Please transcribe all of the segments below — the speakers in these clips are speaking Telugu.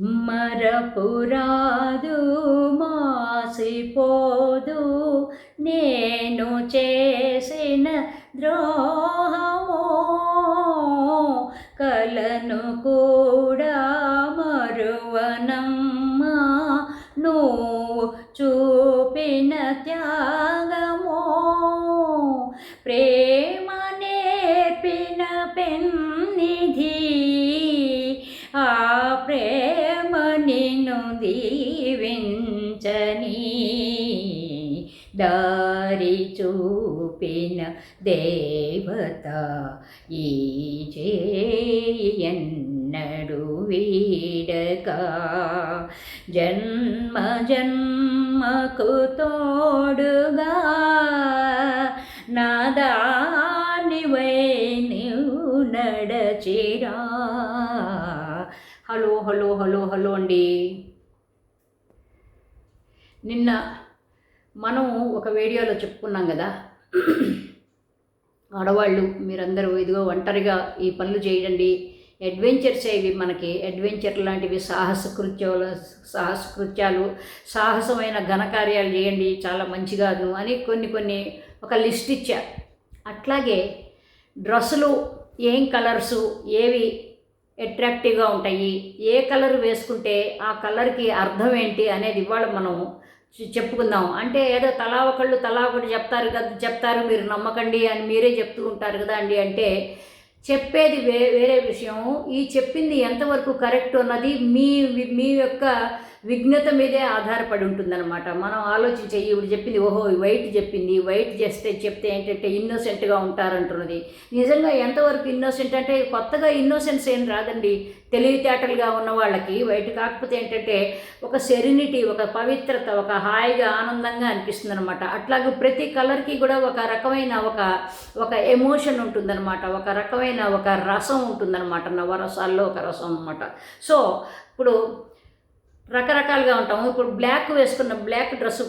మరపురాదు మాసిపోదు. నేను చేసిన ద్రోహము కలను కూడా మరువనమ్మా. నువ్వు చూపిన త్యా చూపిన దేవత ఈ చేయన్నడు వీడక. జన్మ జన్మకు తోడుగా నాదానివై నీవు నడచిరా. హలో హలో హలో హలో అండి. నిన్న మనం ఒక వీడియోలో చెప్పుకున్నాం కదా ఆడవాళ్ళు మీరందరూ ఇదిగో ఒంటరిగా ఈ పనులు చేయండి. అడ్వెంచర్స్ ఇవి మనకి. అడ్వెంచర్ లాంటివి సాహస కృత్యాలు సాహస కృత్యాలు సాహసమైన ఘనకార్యాలు చేయండి. చాలా మంచిగాను అని కొన్ని కొన్ని ఒక లిస్ట్ ఇచ్చా. అట్లాగే డ్రెస్సులు ఏం కలర్సు ఏవి అట్రాక్టివ్గా ఉంటాయి ఏ కలర్ వేసుకుంటే ఆ కలర్కి అర్థం ఏంటి అనేది ఇవాళ మనం చెప్పుకుందాం. అంటే ఏదో తలా ఒకళ్ళు తలా ఒకటి చెప్తారు కదా చెప్తారు మీరు నమ్మకండి అని మీరే చెప్తూ ఉంటారు కదా అండి. అంటే చెప్పేది వే వేరే విషయం. ఈ చెప్పింది ఎంతవరకు కరెక్ట్ అన్నది మీ మీ యొక్క విఘ్నత మీదే ఆధారపడి ఉంటుందన్నమాట. మనం ఆలోచించే ఈవిడ చెప్పింది ఓహో వైట్ చెప్పింది వైట్ చేస్తే చెప్తే ఏంటంటే ఇన్నోసెంట్గా ఉంటారంటున్నది. నిజంగా ఎంతవరకు ఇన్నోసెంట్ అంటే కొత్తగా ఇన్నోసెన్స్ ఏం రాదండి. తెలివితేటలుగా ఉన్న వాళ్ళకి వైట్ కాకపోతే ఏంటంటే ఒక సెరినిటీ ఒక పవిత్రత ఒక హాయిగా ఆనందంగా అనిపిస్తుంది అనమాట అట్లాగే ప్రతి కలర్కి కూడా ఒక రకమైన ఒక ఒక ఎమోషన్ ఉంటుందన్నమాట. ఒక రకమైన ఒక రసం ఉంటుందన్నమాట. నవరసాల్లో ఒక రసం అనమాట సో ఇప్పుడు రకరకాలుగా ఉంటాము. ఇప్పుడు బ్లాక్ వేసుకున్న బ్లాక్ డ్రెస్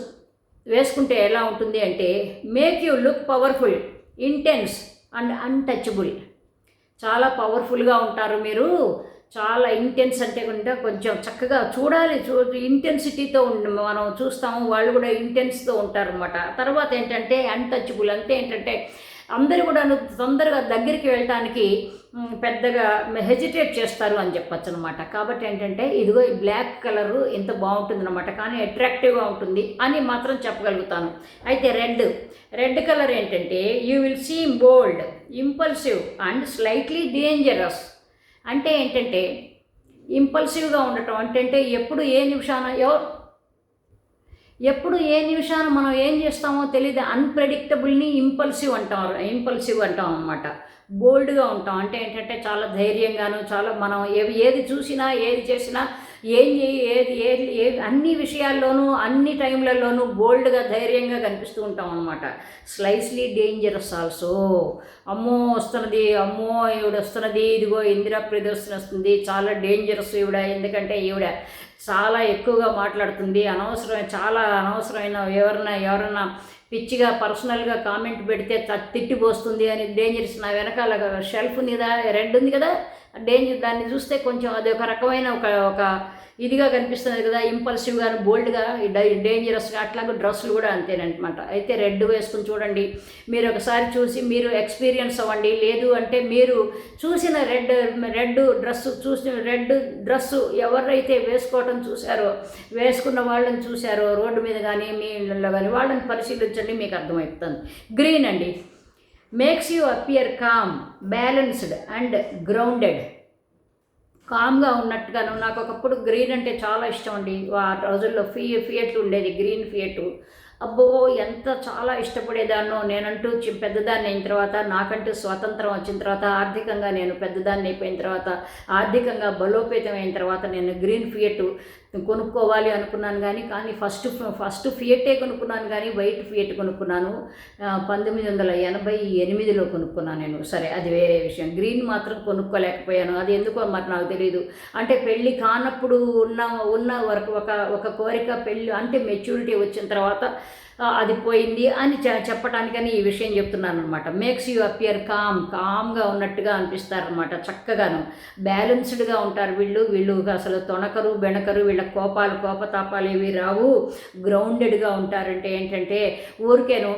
వేసుకుంటే ఎలా ఉంటుంది అంటే make you look powerful intense and untouchable చాలా పవర్ఫుల్గా ఉంటారు మీరు. చాలా ఇంటెన్స్ అంటే కూడా కొంచెం చక్కగా చూడాలి. చూ ఇంటెన్సిటీతో మనం చూస్తాము. వాళ్ళు కూడా ఇంటెన్స్తో ఉంటారనమాట తర్వాత ఏంటంటే అన్టచబుల్ అంటే ఏంటంటే అందరూ కూడా తొందరగా దగ్గరికి వెళ్ళటానికి పెద్దగా హెజిటేట్ చేస్తారు అని చెప్పచ్చు అనమాట కాబట్టి ఏంటంటే ఇదిగో ఈ బ్లాక్ కలరు ఎంత బాగుంటుంది అనమాట కానీ అట్రాక్టివ్గా ఉంటుంది అని మాత్రం చెప్పగలుగుతాను. అయితే రెడ్ రెడ్ కలర్ ఏంటంటే you will seem bold impulsive and slightly dangerous అంటే ఏంటంటే ఇంపల్సివ్గా ఉండటం అంటే ఎప్పుడు ఏ నిమిషాన ఎవరు ఎప్పుడు ఏ నిమిషాన మనం ఏం చేస్తామో తెలియదు అన్ప్రెడిక్టబుల్ని ఇంపల్సివ్ అంటాం ఇంపల్సివ్ అంటాం అనమాట బోల్డ్గా ఉంటాం. అంటే ఏంటంటే చాలా ధైర్యంగాను చాలా మనం ఏది చూసినా ఏది చేసినా ఏం ఏది ఏది ఏది అన్ని విషయాల్లోనూ అన్ని టైంలలోనూ బోల్డ్గా ధైర్యంగా కనిపిస్తూ ఉంటాం అనమాట స్లైస్లీ డేంజరస్ ఆల్సో. అమ్మో వస్తున్నది అమ్మో ఈవిడ వస్తున్నది ఇదిగో ఇందిరా ప్రదర్శన వస్తుంది చాలా డేంజరస్ ఈవిడ ఎందుకంటే ఈవిడ చాలా ఎక్కువగా మాట్లాడుతుంది. అనవసరమైన చాలా అనవసరమైన ఎవరైనా ఎవరన్నా పిచ్చిగా పర్సనల్గా కామెంట్ పెడితే తిట్టిపోస్తుంది అని డేంజరస్ నా వెనకాల షెల్ఫ్ మీద రెడ్ ఉంది కదా డేంజర్ దాన్ని చూస్తే కొంచెం అది ఒక రకమైన ఒక ఒక ఇదిగా కనిపిస్తుంది కదా ఇంపల్సివ్గా బోల్డ్గా డేంజరస్గా అట్లాగే డ్రెస్సులు కూడా అంతేనమాట అయితే రెడ్ వేసుకుని చూడండి. మీరు ఒకసారి చూసి మీరు ఎక్స్పీరియన్స్ అవ్వండి. లేదు అంటే మీరు చూసిన రెడ్ రెడ్ డ్రెస్ చూసిన రెడ్ డ్రెస్సు ఎవరైతే వేసుకోవటం చూశారో వేసుకున్న వాళ్ళని చూశారో రోడ్డు మీద కానీ మీ ఇళ్ళలో కానీ వాళ్ళని పరిశీలించండి మీకు అర్థమవుతుంది. గ్రీన్ అండి. Makes you appear calm balanced and grounded కామ్గా ఉన్నట్టుగాను నాకు ఒకప్పుడు గ్రీన్ అంటే చాలా ఇష్టం అండి. ఆ రోజుల్లో ఫీ ఫియట్లు ఉండేది గ్రీన్ ఫియట్లు అబ్బో ఎంత చాలా ఇష్టపడేదాన్నో నేనంటూ చి- పెద్దదాన్ని అయిన తర్వాత నాకంటూ స్వాతంత్రం వచ్చిన తర్వాత ఆర్థికంగా నేను పెద్దదాన్ని అయిపోయిన తర్వాత ఆర్థికంగా బలోపేతం అయిన తర్వాత నేను గ్రీన్ ఫియట్ కొనుక్కోవాలి అనుకున్నాను కానీ కానీ ఫస్ట్ ఫస్ట్ ఫియటే కొనుక్కున్నాను కానీ వైట్ ఫియట్ కొనుక్కున్నాను. పంతొమ్మిది వందల ఎనభై ఎనిమిదిలో కొనుక్కున్నాను నేను. సరే అది వేరే విషయం. గ్రీన్ మాత్రం కొనుక్కోలేకపోయాను. అది ఎందుకో మరి నాకు తెలియదు అంటే పెళ్ళి కానప్పుడు ఉన్న ఉన్న వరకు ఒక ఒక కోరిక పెళ్ళి అంటే మెచ్యూరిటీ వచ్చిన తర్వాత అది పోయింది అని చెప్పడానికని ఈ విషయం చెప్తున్నాను అనమాట మేక్స్ యూ అపియర్ కామ్ కామ్గా ఉన్నట్టుగా అనిపిస్తారనమాట చక్కగాను. బ్యాలెన్స్డ్గా ఉంటారు వీళ్ళు. వీళ్ళు అసలు తొణకరు బెణకరు వీళ్ళ కోపాలు కోపతాపాలు ఏవి రావు. గ్రౌండెడ్గా ఉంటారంటే ఏంటంటే ఊరికేను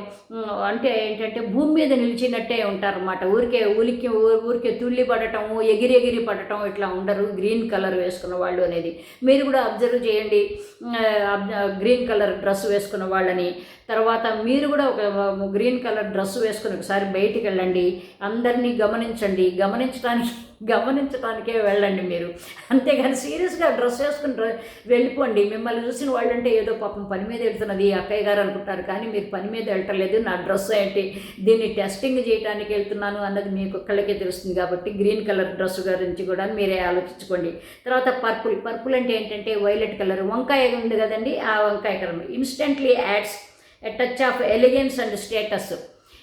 అంటే ఏంటంటే భూమి మీద నిలిచినట్టే ఉంటారన్నమాట. ఊరికే ఉలికి ఊరికే తుల్లి పడటము ఎగిరి ఎగిరి పడటం ఇట్లా ఉండరు. గ్రీన్ కలర్ వేసుకున్న వాళ్ళు అనేది. మీరు కూడా అబ్జర్వ్ చేయండి. గ్రీన్ కలర్ డ్రెస్ వేసుకున్న వాళ్ళని. తర్వాత మీరు కూడా ఒక గ్రీన్ కలర్ డ్రెస్ వేసుకుని ఒకసారి బయటికి వెళ్ళండి. అందరినీ గమనించండి. గమనించడానికి గమనించడానికే వెళ్ళండి మీరు. అంతేగాని సీరియస్గా డ్రెస్ వేసుకుని వెళ్ళిపోండి. మిమ్మల్ని చూసిన వాళ్ళు అంటే ఏదో పాపం పని మీద వెళ్తున్నది అక్కయ్య గారు అనుకుంటారు. కానీ మీరు పని మీద వెళ్ళటలేదు. నా డ్రెస్ ఏంటి? దీన్ని టెస్టింగ్ చేయడానికి వెళ్తున్నాను అన్నది మీకు ఒక్కళ్ళకే తెలుస్తుంది కాబట్టి గ్రీన్ కలర్ డ్రెస్ గురించి కూడా మీరే ఆలోచించుకోండి. తర్వాత పర్పుల్. పర్పుల్ అంటే ఏంటంటే వైలెట్ కలర్. వంకాయ ఉంది కదండి ఆ వంకాయ colour. Instantly adds a touch of elegance and status.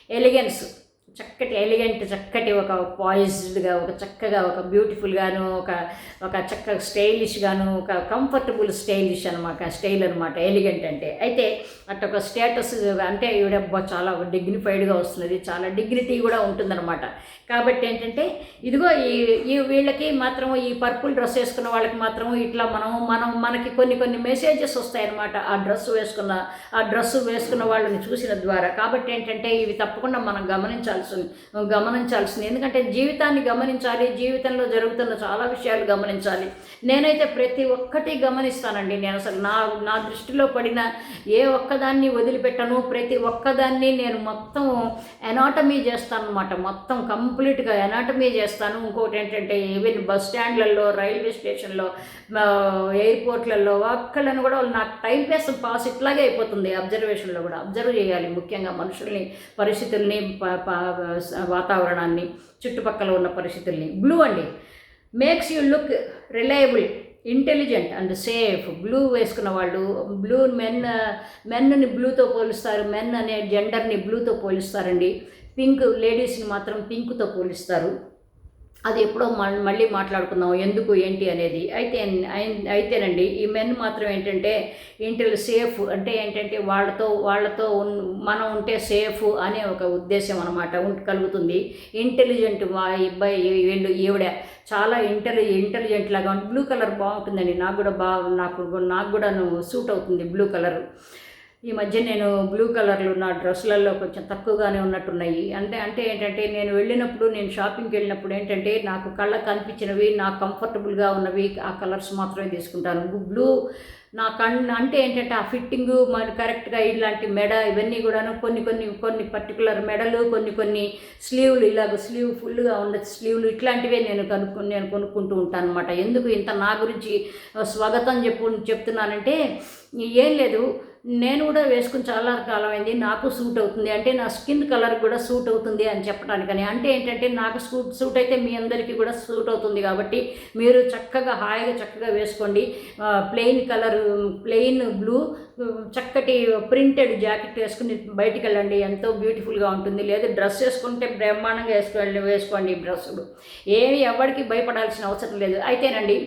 Elegance. చక్కటి ఎలిగెంట్ చక్కటి ఒక పాయిజ్డ్గా ఒక చక్కగా ఒక బ్యూటిఫుల్గాను ఒక ఒక చక్క స్టైలిష్గాను ఒక కంఫర్టబుల్ స్టైలిష్ అనమాట స్టైల్ అనమాట ఎలిగెంట్ అంటే. అయితే అట్ ఒక స్టేటస్ అంటే ఈవిడ చాలా డిగ్నిఫైడ్గా వస్తున్నది చాలా డిగ్నిటీ కూడా ఉంటుందన్నమాట. కాబట్టి ఏంటంటే ఇదిగో ఈ ఈ వీళ్ళకి మాత్రం ఈ పర్పుల్ డ్రెస్ వేసుకున్న వాళ్ళకి మాత్రం ఇట్లా మనం మనం మనకి కొన్ని కొన్ని మెసేజెస్ వస్తాయన్నమాట. ఆ డ్రెస్ వేసుకున్న ఆ డ్రెస్ వేసుకున్న వాళ్ళని చూసిన ద్వారా. కాబట్టి ఏంటంటే ఇవి తప్పకుండా మనం గమనించాల్సి గమనించాల్సింది. ఎందుకంటే జీవితాన్ని గమనించాలి జీవితంలో జరుగుతున్న చాలా విషయాలు గమనించాలి. నేనైతే ప్రతి ఒక్కటి గమనిస్తానండి. నేను అసలు నా నా దృష్టిలో పడిన ఏ ఒక్కదాన్ని వదిలిపెట్టను. ప్రతి ఒక్కదాన్ని నేను మొత్తం ఎనాటమీ చేస్తాను అనమాట మొత్తం కంప్లీట్గా ఎనాటమీ చేస్తాను. ఇంకోటి ఏంటంటే ఈవెన్ బస్ స్టాండ్లలో రైల్వే స్టేషన్లో ఎయిర్పోర్ట్లలో ఒక్కళ్ళని కూడా వాళ్ళు నాకు టైం పేస్ పాస్ ఇట్లాగే అయిపోతుంది. అబ్జర్వేషన్లో కూడా. అబ్జర్వ్ చేయాలి. ముఖ్యంగా మనుషుల్ని పరిస్థితుల్ని ప- ప- వాతావరణాన్ని చుట్టుపక్కల ఉన్న పరిస్థితుల్ని. బ్లూ అండి. Makes you look reliable intelligent and safe blue వేసుకున్న వాళ్ళు బ్లూ మెన్ మెన్ని బ్లూతో పోలుస్తారు. మెన్ అనే జెండర్ని బ్లూతో పోలుస్తారండి. పింక్ లేడీస్ని మాత్రం పింక్తో పోలుస్తారు. అది ఎప్పుడో మళ్ళీ మాట్లాడుకుందాం ఎందుకు ఏంటి అనేది. అయితే అయితేనండి ఈ మెన్ మాత్రం ఏంటంటే ఇంటిల్ సేఫ్ అంటే ఏంటంటే వాళ్ళతో వాళ్ళతో ఉన్ మనం ఉంటే సేఫ్ అనే ఒక ఉద్దేశం అనమాట కలుగుతుంది. ఇంటెలిజెంట్ మా అబ్బాయి వీళ్ళు ఈవిడ చాలా ఇంటెలి ఇంటెలిజెంట్ లాగా ఉంది. బ్లూ కలర్ బాగుంటుందండి. నాకు కూడా బాగా నాకు నాకు కూడా సూట్ అవుతుంది బ్లూ కలర్ ఈ మధ్య నేను బ్లూ కలర్లు నా డ్రెస్సులలో కొంచెం తక్కువగానే ఉన్నట్టున్నాయి. అంటే అంటే ఏంటంటే నేను వెళ్ళినప్పుడు నేను షాపింగ్కి వెళ్ళినప్పుడు ఏంటంటే నాకు కళ్ళకు కనిపించినవి నాకు కంఫర్టబుల్గా ఉన్నవి ఆ కలర్స్ మాత్రమే తీసుకుంటాను. బ్లూ నా కన్ను అంటే ఏంటంటే ఆ ఫిట్టింగు మరి కరెక్ట్గా ఇలాంటి మెడ ఇవన్నీ కూడాను కొన్ని కొన్ని కొన్ని పర్టికులర్ మెడలు కొన్ని కొన్ని స్లీవ్లు ఇలాగ స్లీవ్ ఫుల్గా ఉన్న స్లీవ్లు ఇట్లాంటివే నేను కనుక్కు నేను కొనుక్కుంటూ ఉంటాను అనమాట ఎందుకు ఇంత నా గురించి స్వాగతం చెప్పు చెప్తున్నానంటే ఏం లేదు. నేను కూడా వేసుకుని చాలా కాలం అయింది. నాకు సూట్ అవుతుంది. అంటే నా స్కిన్ కలర్ కూడా సూట్ అవుతుంది అని చెప్పడానికని. అంటే ఏంటంటే నాకు సూట్ సూట్ అయితే మీ అందరికీ కూడా సూట్ అవుతుంది కాబట్టి మీరు చక్కగా హాయిగా చక్కగా వేసుకోండి. ప్లెయిన్ కలర్ ప్లెయిన్ బ్లూ చక్కటి ప్రింటెడ్ జాకెట్ వేసుకుని బయటికి వెళ్ళండి ఎంతో బ్యూటిఫుల్గా ఉంటుంది. లేదా డ్రెస్ వేసుకుంటే బ్రహ్మాండంగా వేసుకోండి వేసుకోండి ఈ డ్రెస్సులు ఏమి ఎవరికి భయపడాల్సిన అవసరం లేదు. అయితేనండి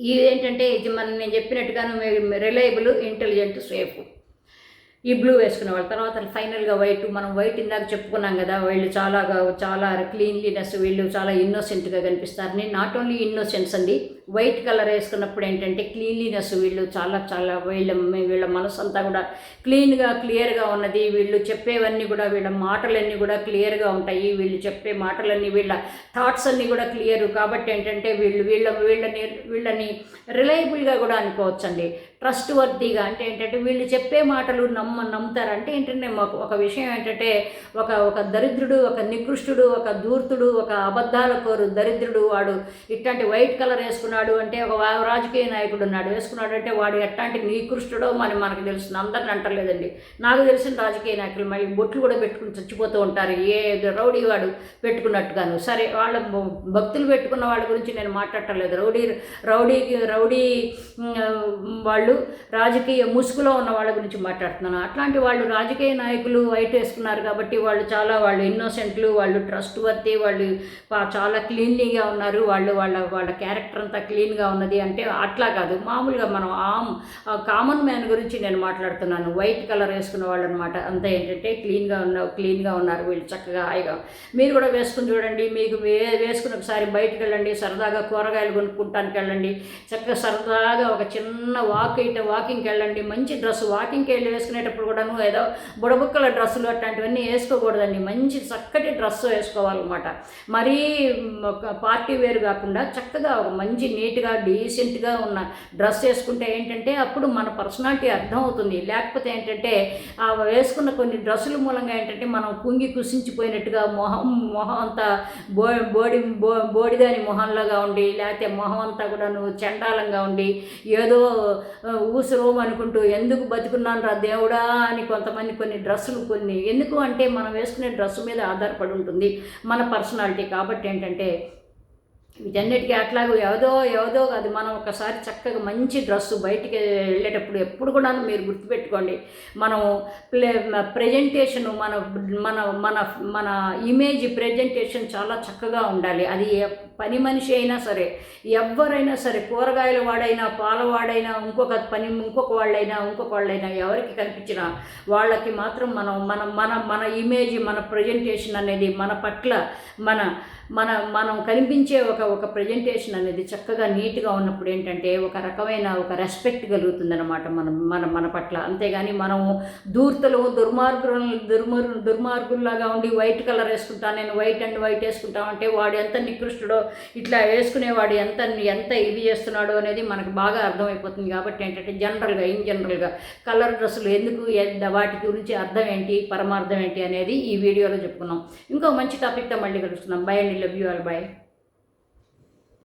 ఇది ఏంటంటే ఇది మనం నేను చెప్పినట్టుగాను రిలయబుల్ ఇంటెలిజెంట్ సేఫ్ ఈ బ్లూ వేసుకునే వాళ్ళు. తర్వాత ఫైనల్గా వైట్ మనం వైట్ ఇందాక చెప్పుకున్నాం కదా వీళ్ళు చాలా చాలా క్లీన్లీనెస్ వీళ్ళు చాలా ఇన్నోసెంట్గా కనిపిస్తారని నాట్ ఓన్లీ ఇన్నోసెన్స్ అండి వైట్ కలర్ వేసుకున్నప్పుడు ఏంటంటే క్లీన్లీనెస్ వీళ్ళు చాలా చాలా వీళ్ళ వీళ్ళ మనసు అంతా కూడా క్లీన్గా క్లియర్గా ఉన్నది. వీళ్ళు చెప్పేవన్నీ కూడా వీళ్ళ మాటలన్నీ కూడా క్లియర్గా ఉంటాయి. వీళ్ళు చెప్పే మాటలన్నీ వీళ్ళ థాట్స్ అన్నీ కూడా క్లియర్. కాబట్టి ఏంటంటే వీళ్ళు వీళ్ళ వీళ్ళని వీళ్ళని రిలయబుల్గా కూడా అనుకోవచ్చండి. ట్రస్ట్ వర్తీగా అంటే ఏంటంటే వీళ్ళు చెప్పే మాటలు నమ్మ నమ్ముతారు. అంటే ఏంటంటే మాకు ఒక విషయం ఏంటంటే ఒక ఒక దరిద్రుడు ఒక నికృష్టుడు ఒక దూర్తుడు ఒక అబద్ధాల కోరు దరిద్రుడు వాడు ఇట్లాంటి వైట్ కలర్ వేసుకున్నాడు అంటే ఒక రాజకీయ నాయకుడు ఉన్నాడు. వేసుకున్నాడు అంటే వాడు ఎట్లాంటి నీకృష్టుడో మరి మనకు తెలుస్తుంది. అందరిని అంటలేదండి. నాకు తెలిసిన రాజకీయ నాయకులు మళ్ళీ బొట్లు కూడా పెట్టుకుని చచ్చిపోతూ ఉంటారు. ఏ రౌడీ వాడు పెట్టుకున్నట్టుగాను. సరే వాళ్ళ భక్తులు పెట్టుకున్న వాళ్ళ గురించి నేను మాట్లాడటలేదు. రౌడీ రౌడీ రౌడీ వాళ్ళు రాజకీయ ముసుగులో ఉన్న వాళ్ళ గురించి మాట్లాడుతున్నాను. అట్లాంటి వాళ్ళు రాజకీయ నాయకులు వైట్ వేసుకున్నారు కాబట్టి వాళ్ళు చాలా వాళ్ళు ఇన్నోసెంట్లు వాళ్ళు ట్రస్ట్ వర్తి వాళ్ళు చాలా క్లీన్లీగా ఉన్నారు. వాళ్ళు వాళ్ళ వాళ్ళ క్యారెక్టర్ అంతా క్లీన్గా ఉన్నది అంటే అట్లా కాదు. మామూలుగా మనం ఆమ్ కామన్ మ్యాన్ గురించి నేను మాట్లాడుతున్నాను. వైట్ కలర్ వేసుకున్న వాళ్ళు అనమాట అంతా ఏంటంటే క్లీన్గా ఉన్న క్లీన్గా ఉన్నారు వీళ్ళు చక్కగా. హాయిగా మీరు కూడా వేసుకుని చూడండి. మీకు వే వేసుకుని ఒకసారి బయటకు వెళ్ళండి. సరదాగా కూరగాయలు కొనుక్కుంటానికి వెళ్ళండి. చక్కగా సరదాగా ఒక చిన్న వాక్ అయితే వాకింగ్కి వెళ్ళండి. మంచి డ్రెస్ వాకింగ్కి వెళ్ళి వేసుకునేటప్పుడు కూడాను ఏదో బుడబుక్కల డ్రెస్సులు అట్లాంటివన్నీ వేసుకోకూడదండి. మంచి చక్కటి డ్రెస్ వేసుకోవాలన్నమాట. మరీ ఒక పార్టీ వేరు కాకుండా చక్కగా ఒక మంచి నీట్గా డీసెంట్గా ఉన్న డ్రెస్ వేసుకుంటే ఏంటంటే అప్పుడు మన పర్సనాలిటీ అర్థం అవుతుంది లేకపోతే ఏంటంటే ఆ వేసుకున్న కొన్ని డ్రెస్సుల మూలంగా ఏంటంటే మనం కుంగి కుసించిపోయినట్టుగా మొహం మొహం అంతా బో బోడి బో బోడిదాని మొహంలాగా ఉండి లేకపోతే మొహం అంతా కూడాను చండాలంగా ఉండి ఏదో ఆ, ఊసురోం అనుకుంటూ ఎందుకు బతుకున్నాను రా దేవుడా అని కొంతమంది కొన్ని డ్రెస్సులు కొన్ని ఎందుకు అంటే మనం వేసుకునే డ్రెస్సు మీద ఆధారపడి ఉంటుంది మన పర్సనాలిటీ. కాబట్టి ఏంటంటే వీటన్నిటికీ అట్లాగో ఏదో ఏదో కాదు మనం ఒకసారి చక్కగా మంచి డ్రెస్సు బయటికి వెళ్ళేటప్పుడు ఎప్పుడు కూడా మీరు గుర్తుపెట్టుకోండి. మనం ప్లే ప్రజెంటేషన్ మన మన మన మన ఇమేజ్ ప్రజెంటేషన్ చాలా చక్కగా ఉండాలి. అది పని మనిషి అయినా సరే ఎవరైనా సరే కూరగాయల వాడైనా పాలవాడైనా ఇంకొక పని ఇంకొక వాళ్ళైనా ఇంకొక వాళ్ళైనా ఎవరికి కనిపించినా వాళ్ళకి మాత్రం మనం మన మన మన ఇమేజ్ మన ప్రజెంటేషన్ అనేది మన పట్ల మన మన మనం కనిపించే ఒక ఒక ప్రజెంటేషన్ అనేది చక్కగా నీట్గా ఉన్నప్పుడు ఏంటంటే ఒక రకమైన ఒక రెస్పెక్ట్ కలుగుతుందన్నమాట మనం మన మన పట్ల. అంతేగాని మనం దూర్తలు దుర్మార్గులు దుర్మార్ దుర్మార్గుల్లాగా ఉండి వైట్ కలర్ వేసుకుంటా నేను వైట్ అండ్ వైట్ వేసుకుంటామంటే వాడు ఎంత నికృష్టుడో ఇట్లా వేసుకునేవాడు ఎంత ఎంత ఇది చేస్తున్నాడో అనేది మనకు బాగా అర్థమైపోతుంది. కాబట్టి ఏంటంటే జనరల్గా ఇన్ జనరల్గా కలర్ డ్రెస్సులు ఎందుకు వాటి గురించి అర్థం ఏంటి పరమార్థం ఏంటి అనేది ఈ వీడియోలో చెప్పుకున్నాం. ఇంకో మంచి టాపిక్తో మళ్ళీ కలుస్తున్నాం. బయండి and love you all bye